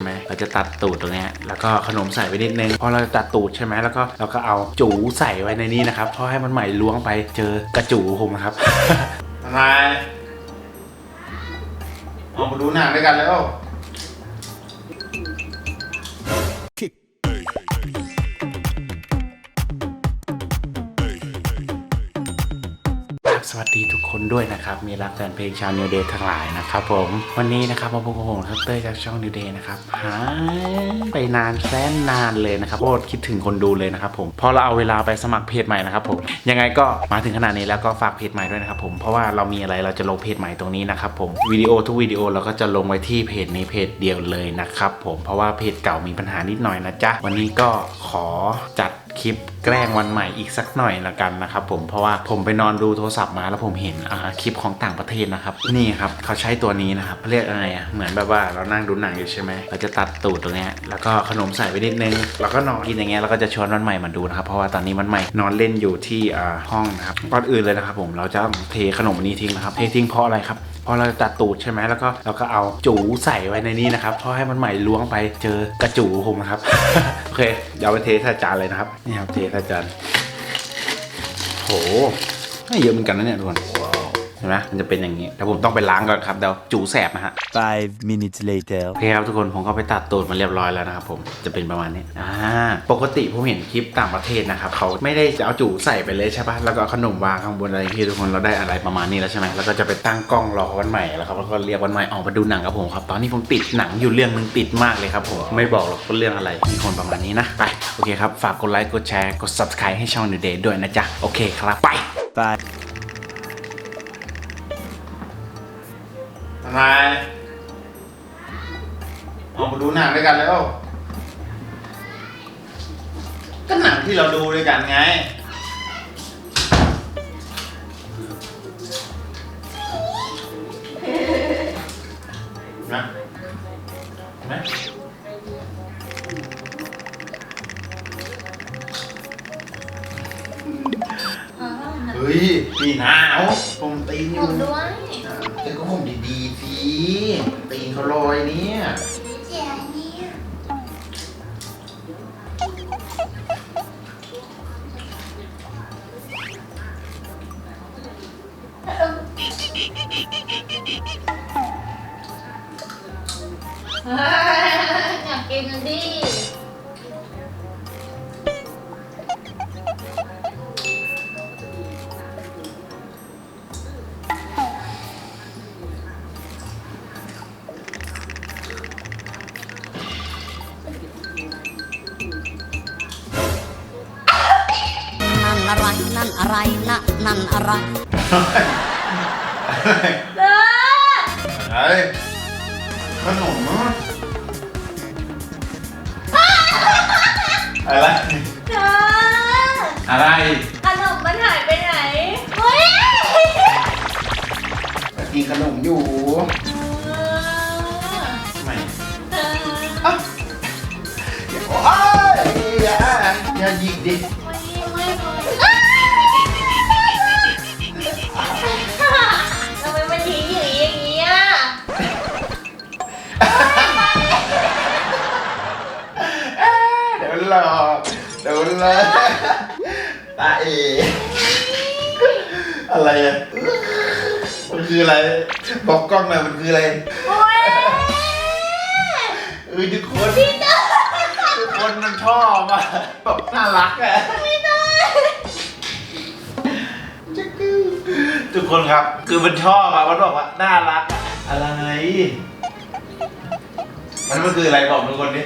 ใช่ไหมเราจะตัดตูดตรงเนี้ยแล้วก็ขนมใส่ไปนิดนึงพอเราจะตัดตูดใช่ไหมแล้วก็เราก็เอาจูใส่ไว้ในนี้นะครับเพราะให้มันใหม่ล้วงไปเจอกระจูผมนะครับอะไรเอามาดูหนังด้วยกันแล้ว วัสดีทุกคนด้วยนะครับ มีรักแฟนเพลงชาวนิวเดย์ทั้งหลายนะครับผม วันนี้นะครับมาพบกับผมครับเต้ยจากช่องนิวเดย์นะครับหายไปนานแสนนานเลยนะครับโคตรคิดถึงคนดูเลยนะครับผมพอเราเอาเวลาไปสมัครเพจใหม่นะครับผม ยังไงก็มาถึงขนาดนี้แล้วก็ฝากเพจใหม่ด้วยนะครับผม เพราะว่าเรามีอะไรเราจะลงเพจใหม่ตรงนี้นะครับผม วิดีโอทุกวิดีโอเราก็จะลงไว้ที่เพจนี้เพจเดียวเลยนะครับผม เพราะว่าเพจเก่ามีปัญหานิดหน่อยนะจ๊ะ วันนี้ก็ขอจัด คลิปแกล้งวันใหม่อีกสักหน่อยละกันนะครับผมเพราะว่าผมไปนอนดูโทรศัพท์มาแล้วผมเห็นคลิปของต่างประเทศนะครับนี่ครับเขาใช้ตัวนี้นะครับเรียกอะไรอะเหมือนแบบว่าเรานั่งดูหนังอยู่ใช่ไหมเราจะตัดตูดตรงเนี้ยแล้วก็ขนมใส่ไปนิดนึง แล้วก็นอนกินอย่างเงี้ยแล้วก็จะชวนวันใหม่มาดูนะครับเพราะว่าตอนนี้วันใหม่นอนเล่นอยู่ที่ห้องนะครับก่อนอื่นเลยนะครับผมเราจะเทขนมอันนี้ทิ้งนะครับเททิ้งเพราะอะไรครับ พอเราตัดตูดใช่ไหมแล้วก็เราก็เอาจูใส่ไว้ในนี้นะครับเพราะให้มันใหม่ล้วงไปเจอกระจูผมนะครับ โอเคเดี๋ยวไปเทใส่จานเลยนะครับ นี่ครับเทใส่จานโหไม่เยอะเหมือนกันนะเนี่ยทุกคน เห็นไหมมันจะเป็นอย่างนี้แต่ผมต้องไปล้างก่อนครับเดี๋ยวจูแสบนะฮะ Five minutes later. โอเคครับทุกคนผมก็ไปตัดตูดมาเรียบร้อยแล้วนะครับผมจะเป็นประมาณนี้อ่าปกติผมเห็นคลิปต่างประเทศนะครับเขาไม่ได้จะเอาจูใส่ไปเลยใช่ปะแล้วก็เอาขนมวางข้างบนอะไรที่ทุกคนเราได้อะไรประมาณนี้แล้วใช่ไหมแล้วก็จะไปตั้งกล้องรอวันใหม่แล้วครับแล้วก็เรียกวันใหม่ออกมาดูหนังกับผมครับ ตอนนี้ผมติดหนังอยู่เรื่องนึงติดมากเลยครับผมไม่บอกหรอกว่าเรื่องอะไรมีคนประมาณนี้นะไปโอเคครับฝากกดไลค์กดแชร์กด subscribe ให้ช่อง New Day ด้วยนะจ๊ะโอเคครับไป Five. อะไรเอามาดูหนังด้วยกันแล้ว ก็หนังที่เราดูด้วยกันไง นะเห็นไหมอ๋อเฮ้ยพี่หนาวผมตีนอผยู่มด้วยแต่ก็ผมดีๆสิ ตีนเขาลอยเนี่ยเจ๋งเนี่ยอย นะนั่นอะไรเด้อเฮ้ยขนมอะอะไร เด้ออะไร ขนมมันหายไปไหนเฮ้ยกินขนมอยู่ไม่เด้อโอ้ยอย่าอย่าหยิกดิ ไม่ อกเดี๋ยวหลอกตาเออะไรอะมันคืออะไร บอกกล้องหน่อยมันคืออะไรโอ้ยเออทุกคนทุกคนมันชอบอะแบบน่ารักอะไม่ได้ทุกคนครับ คือมันชอบอะมันบอกว่าน่ารักอะอะไร มันมันคืออะไรบอกทุกคนดิ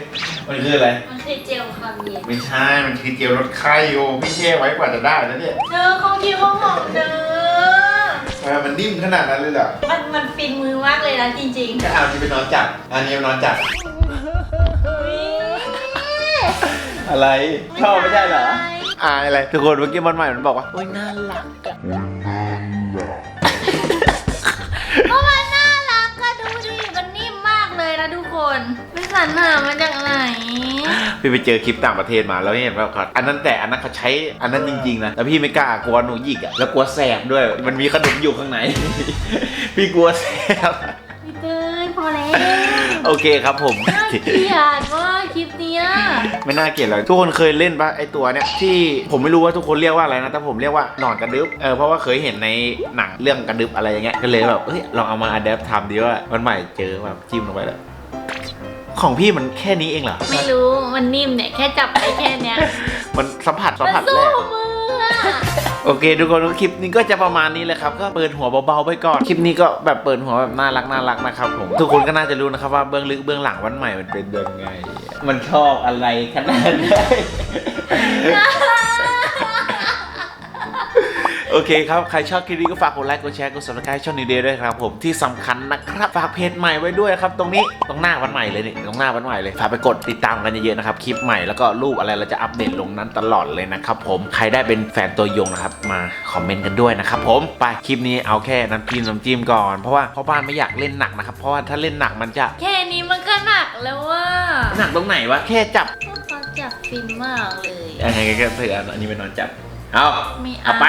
มันคืออะไร มันคือเจลความเย็นไม่ใช่ มันคือเจลลดไข้โอ้พี่เช่ไว้กว่าจะได้นะเนี่ยเธอเขาคิดว่าหอมเด้อทำไมมันนิ่มขนาดนั้นเลยเหรอ มันมันฟินมือมากเลยนะจริงก็เอาที่ไปนอนจับอันนี้ไปนอนจับๆอุ๊ยอะไรชอบไม่ใช่เหรอใช่อายอะไรทุกคนเมื่อกี้มันใหม่มันบอกว่าเพราะมันน่ารักก็ดูดิมันนิ่มมากเลยนะทุกคนไม่ สรรหามาจากไหน พี่ไปเจอคลิปต่างประเทศมาแล้วเห็นว่าเขาอันนั้นแต่อันนั้นเขาใช้อันนั้นจริงๆนะแล้วพี่ไม่กล้ากลัวหนูหยิกอะแล้วกลัวแสบด้วย มันมีขนมอยู่ข้างใน พี่กลัวแสบ พี่เต้ยพอแล้วโอเคครับผม น่าเกลียดมากคลิปเนี้ยไม่น่าเกลียดเลยทุกคนเคยเล่นปะไอตัวเนี้ยที่ผมไม่รู้ว่าทุกคนเรียกว่าอะไรนะแต่ผมเรียกว่าหนอนกระดึบเออเพราะว่าเคยเห็นในหนังเรื่องกระดึบอะไรอย่างเงี้ยก็เลยแบบเฮ้ยลองเอามาอัดแอปทำดีว่าวันใหม่เจอแบบจิ้มลงไปแล้ว ของพี่มันแค่นี้เองเหรอ ไม่รู้มันนิ่มเนี่ยแค่จับได้แค่เนี้ยมันสัมผัสสัมมันผัสแรสู้กมืออะโอเคทุกคนคลิปนี้ก็จะประมาณนี้เลยครับก็เปิดหัวเบาๆไปก่อนคลิปนี้ก็แบบเปิดหัวแบบน่ารักน่ารักนะครับผมทุกคนก็น่าจะรู้นะครับว่าเบื้องลึกเบื้องหลังวันใหม่มันเป็นยังไง มันชอบอะไรขนาดไหน โอเคครับ ใครชอบคลิปนี้ก็ฝากกดไลค์กดแชร์กด subscribe ช่องนี้เดย์ด้วยครับผมที่สำคัญนะครับฝากเพจใหม่ไว้ด้วยครับตรงนี้ตรงหน้าวันใหม่เลยนี่ตรงหน้าวันใหม่เลยฝากไปกดติดตามกันเยอะๆนะครับคลิปใหม่แล้วก็รูปอะไรเราจะอัปเดตลงนั้นตลอดเลยนะครับผมใครได้เป็นแฟนตัวยงนะครับมาคอมเมนต์กันด้วยนะครับผมไปคลิปนี้เอาแค่น้ำจิ้มน้ำจิ้มก่อนเพราะว่าพ่อบ้านไม่อยากเล่นหนักนะครับเพราะว่าถ้าเล่นหนักมันจะแค่นี้มันก็หนักแล้วว่าหนักตรงไหนวะแค่จับเขาจับฟินมากเลยยังไงก็เถอะอันนี้เป็นนอนจับเอาไม่เอาเอาไป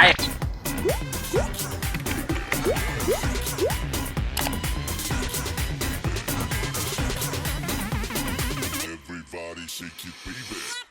Everybody shake it, baby.